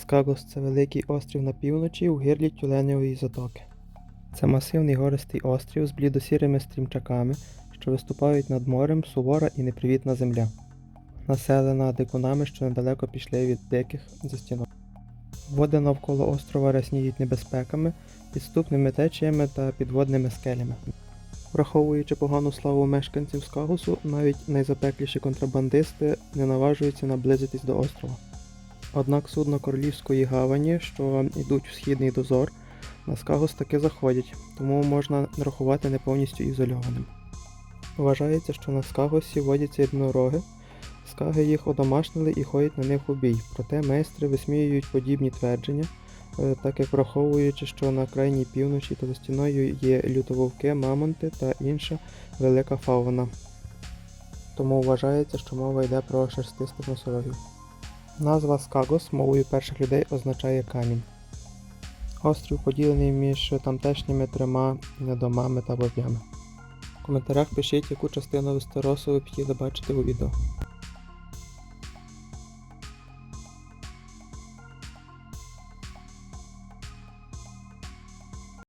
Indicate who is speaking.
Speaker 1: Скагос це великий острів на півночі у гирлі Тюленевої затоки. Це масивний гористий острів з блідосірими стрімчаками, що виступають над морем сувора і непривітна земля, населена дикунами, що недалеко пішли від диких за стіною. Води навколо острова рясніють небезпеками, підступними течіями та підводними скелями. Враховуючи погану славу мешканців Скагусу, навіть найзапекліші контрабандисти не наважуються наблизитись до острова. Однак судно королівської гавані, що йдуть в східний дозор, на Скагос таки заходять, тому можна рахувати не повністю ізольованим. Вважається, що на Скагосі водяться єдинороги, скаги їх одомашнили і ходять на них у бій, проте майстри висміюють подібні твердження, е, так як враховуючи, що на крайній півночі та за стіною є лютововки, мамонти та інша велика фауна. Тому вважається, що мова йде про шерстистих носорогів. Назва Скагос мовою перших людей означає камінь. Острів поділений між тамтешніми трьома домами та боб'ями. В коментарях пишіть, яку частину Вестеросу ви б хотіли бачити у відео.